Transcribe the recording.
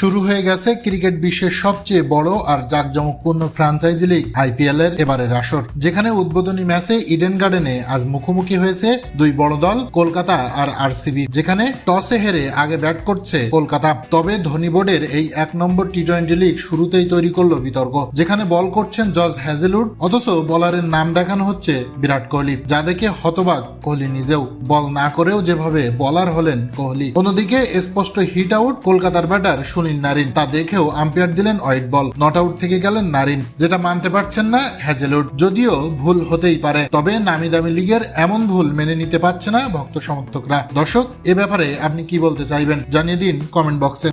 শুরু হয়ে গেছে ক্রিকেট বিশ্বের সবচেয়ে বড় আর জাঁকজমকপূর্ণ ফ্র্যাঞ্চাইজি লিগ আইপিএল এর এবারের আসর, যেখানে উদ্বোধনী ম্যাচে ইডেন গার্ডেনে আজ মুখোমুখি হয়েছে দুই বড় দল, কলকাতা আর আরসিবি, যেখানে টসে হেরে আগে ব্যাট করছে কলকাতা। তবে ধোনি বোর্ডের এই এক নম্বর টি টোয়েন্টি লিগ শুরুতেই তৈরি করল বিতর্ক, যেখানে বল করছেন জজ হ্যাজেলউড, অথচ বলারের নাম দেখানো হচ্ছে বিরাট কোহলি, যা দেখে হতবাক কোহলি নিজেও। বল না করেও যেভাবে বলার হলেন কোহলি। অন্যদিকে স্পষ্ট হিট আউট কলকাতার ব্যাটার সুনীল নারিন তা দেখেও আম্পায়ার দিলেন ওয়াইট বল। নট আউট থেকে গেলেন নারিন। যেটা মানতে পারছেন না হ্যাজেলউড যদিও ভুল হতেই পারে, তবে নামি দামি লিগের এমন ভুল মেনে নিতে পারছে না ভক্ত সমর্থকরা। দর্শক, এ ব্যাপারে আপনি কি বলতে চাইবেন? জানিয়ে দিন কমেন্ট বক্সে।